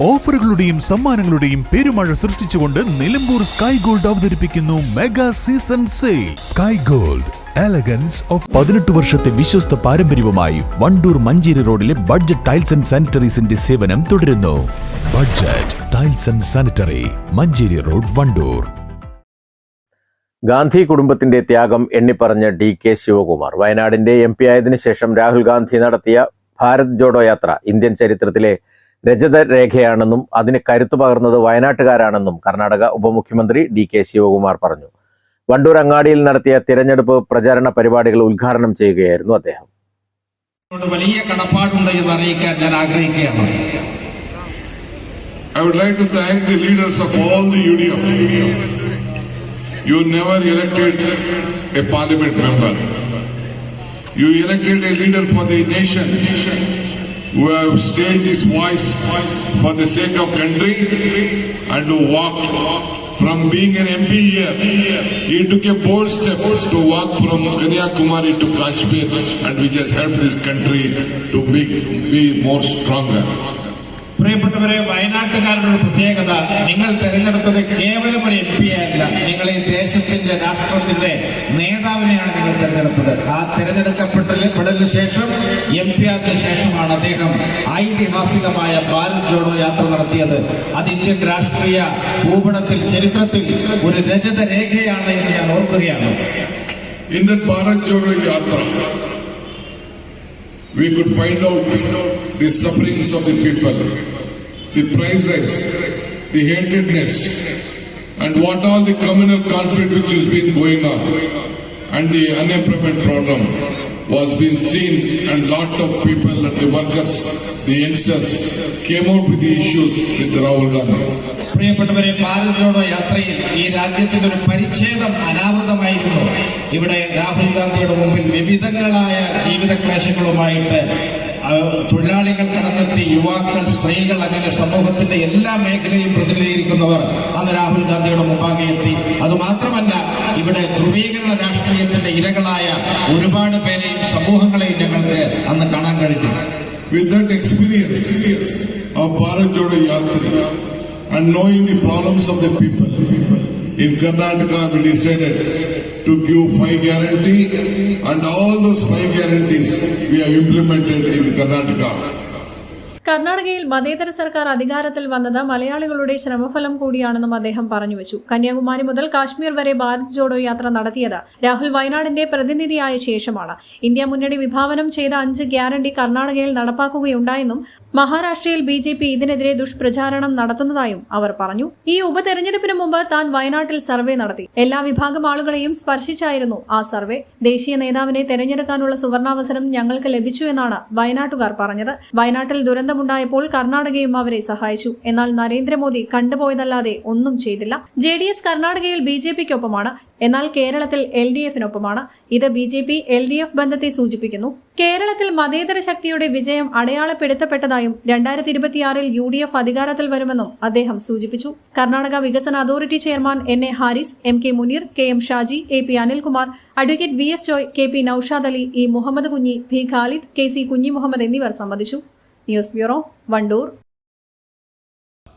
ഓഫറുകളുടെയും സമ്മാനങ്ങളുടെയും പെരുമഴ സൃഷ്ടിച്ചുകൊണ്ട് നിലമ്പൂർ സ്കൈ ഗോൾഡ് അവതരിപ്പിക്കുന്നു mega season sale sky gold elegance of പതിനെട്ട് വർഷത്തെ വിശ്വസ്ത പാരമ്പര്യവുമായി വണ്ടൂർ മഞ്ചേരി റോഡിലെ ബഡ്ജറ്റ് ടൈൽസ് ആൻഡ് സാനിറ്ററീസിന്റെ സേവനം തുടരുന്നു. Budget tiles and sanitary Manjeri road Wandoor. Gandhi കുടുംബത്തിന്റെ ത്യാഗം എണ്ണിപ്പറഞ്ഞ ഡി കെ ശിവകുമാർ. വയനാടിന്റെ എം പി ആയതിനു ശേഷം രാഹുൽ ഗാന്ധി നടത്തിയ ഭാരത് ജോഡോ യാത്ര ഇന്ത്യൻ ചരിത്രത്തിലെ രജത രേഖയാണെന്നും അതിന് കരുത്തു പകർന്നത് വയനാട്ടുകാരാണെന്നും കർണാടക ഉപമുഖ്യമന്ത്രി ഡി കെ ശിവകുമാർ പറഞ്ഞു വണ്ടൂർ അങ്ങാടിയിൽ നടത്തിയ തിരഞ്ഞെടുപ്പ് പ്രചാരണ പരിപാടികൾ ഉദ്ഘാടനം ചെയ്യുകയായിരുന്നു അദ്ദേഹം വലിയ കടപ്പാടുണ്ട് എന്ന് അറിയിക്കാൻ ഞാൻ ആഗ്രഹിക്കുകയാണ് I would like to thank the leaders of all the UDF. You never elected a parliament member. You elected a leader for the nation who have changed his voice for the sake of country and who walked from being an MP here. He took a bold step to walk from Kanyakumari to Kashmir and which has helped this country to be, be more stronger. പ്രിയപ്പെട്ടവരെ വയനാട്ടുകാരുടെ ഒരു പ്രത്യേകത നിങ്ങൾ തെരഞ്ഞെടുത്തത് കേവലം ഒരു M P അല്ല നിങ്ങൾ ഈ ദേശത്തിന്റെ രാഷ്ട്രത്തിന്റെ നേതാവിനെയാണ് നിങ്ങൾ തെരഞ്ഞെടുത്തത്. ആ തിരഞ്ഞെടുക്കപ്പെട്ടതിന് ശേഷം എം പി ആക്കിയ ശേഷമാണ് അദ്ദേഹം ഐതിഹാസികമായ ഭാരത് ജോഡോ യാത്ര നടത്തിയത്. അത് ഇന്ത്യൻ രാഷ്ട്രീയ ഭൂപടത്തിൽ ചരിത്രത്തിൽ ഒരു രജത രേഖയാണ് എന്ന് ഞാൻ ഓർക്കുകയാണ്. ഇന്ത്യൻ ഭാരത് ജോഡോ യാത്ര. We could find out the sufferings of the people, the prices, the hatredness, and what all the communal conflict which has been going on, and the unemployment problem was being seen, and lot of people, the workers, the youngsters, came out with the issues with Rahul Gandhi. പ്രിയപ്പെട്ടവരെ ഭാരത് ജോഡോ യാത്രയിൽ ഈ രാജ്യത്തിന്റെ ഒരു പരിച്ഛേദം അനാവൃതമായിരുന്നു ഇവിടെ രാഹുൽ ഗാന്ധിയുടെ മുമ്പിൽ വിവിധങ്ങളായ ജീവിത ക്ലേശങ്ങളുമായിട്ട് ആ, തൊഴിലാളികൾ കടന്നെത്തി യുവാക്കൾ സ്ത്രീകൾ അങ്ങനെ സമൂഹത്തിന്റെ എല്ലാ മേഖലയും പ്രതിനിധീകരിക്കുന്നവർ അന്ന് രാഹുൽ ഗാന്ധിയുടെ മുമ്പാകെ എത്തി. അതുമാത്രമല്ല ഇവിടെ ധ്രുവീകരണ രാഷ്ട്രീയത്തിന്റെ ഇരകളായ ഒരുപാട് പേരെയും സമൂഹങ്ങളെയും ഞങ്ങൾക്ക് അന്ന് കാണാൻ കഴിഞ്ഞു. With that experience of Bharat Jodo Yatra and knowing the problems of the people, in Karnataka we decided to give five guarantee and all those five guarantees we have implemented in Karnataka. കർണാടകയിൽ മതേതര സർക്കാർ അധികാരത്തിൽ വന്നത് മലയാളികളുടെ ശ്രമഫലം കൂടിയാണെന്നും അദ്ദേഹം പറഞ്ഞു വെച്ചു കന്യാകുമാരി മുതൽ കാശ്മീർ വരെ ഭാരത് ജോഡോ യാത്ര നടത്തിയത് രാഹുൽ വയനാടിന്റെ പ്രതിനിധിയായ ശേഷമാണ്. ഇന്ത്യ മുന്നണി വിഭാവനം ചെയ്ത അഞ്ച് ഗ്യാരണ്ടി കർണാടകയിൽ നടപ്പാക്കുകയുണ്ടായെന്നും മഹാരാഷ്ട്രയിൽ ബി ജെ പി ഇതിനെതിരെ ദുഷ്പ്രചാരണം നടത്തുന്നതായും അവർ പറഞ്ഞു. ഈ ഉപതെരഞ്ഞെടുപ്പിന് മുമ്പ് താൻ വയനാട്ടിൽ സർവേ നടത്തി. എല്ലാ വിഭാഗം ആളുകളെയും സ്പർശിച്ചായിരുന്നു ആ സർവേ. ദേശീയ നേതാവിനെ തെരഞ്ഞെടുക്കാനുള്ള സുവർണാവസരം ഞങ്ങൾക്ക് ലഭിച്ചു എന്നാണ് വയനാട്ടുകാർ പറഞ്ഞത്. വയനാട്ടിൽ ദുരന്തമുണ്ടായപ്പോൾ കർണാടകയും അവരെ സഹായിച്ചു. എന്നാൽ നരേന്ദ്രമോദി കണ്ടുപോയതല്ലാതെ ഒന്നും ചെയ്തില്ല. ജെ ഡി എസ് കർണാടകയിൽ ബി ജെ പിക്കൊപ്പമാണ്. എന്നാൽ കേരളത്തിൽ എൽ ഡി എഫിനൊപ്പമാണ്. ഇത് B J P L D F ബന്ധത്തെ സൂചിപ്പിക്കുന്നു. കേരളത്തിൽ മതേതര ശക്തിയുടെ വിജയം അടയാളപ്പെടുത്തപ്പെട്ടതായും രണ്ടായിരത്തി ഇരുപത്തിയാറിൽ യു ഡി എഫ് അധികാരത്തിൽ വരുമെന്നും അദ്ദേഹം സൂചിപ്പിച്ചു. കർണാടക വികസന authority chairman N A Haris M K Muneer K M Shaji A P Anilkumar advocate V S Joy K P Noushad Ali E Muhammad Kunhi B Khalid K C Kunhi Muhammad എന്നിവർ സംബന്ധിച്ചു. News bureau Wandoor.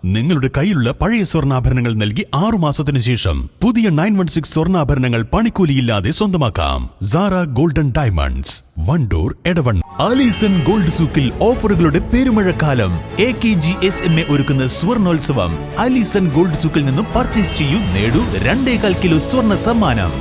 നിങ്ങളുടെ കയ്യിലുള്ള പഴയ സ്വർണാഭരണങ്ങൾ നൽകി ആറു മാസത്തിനു ശേഷം പുതിയ നയൻ വൺ സിക്സ് സ്വർണാഭരണങ്ങൾ പണിക്കൂലിയില്ലാതെ സ്വന്തമാക്കാം. Sara golden diamonds Wandoor എടവൺ Alison gold സൂക്കിൽ ഓഫറുകളുടെ പെരുമഴക്കാലം. A K G S M A ഒരുക്കുന്ന സ്വർണോത്സവം. ആലീസൺ ഗോൾഡ് സൂക്കിൽ നിന്നും പർച്ചേസ് ചെയ്യൂ നേടൂ രണ്ടേകാൽ കിലോ സ്വർണ സമ്മാനം.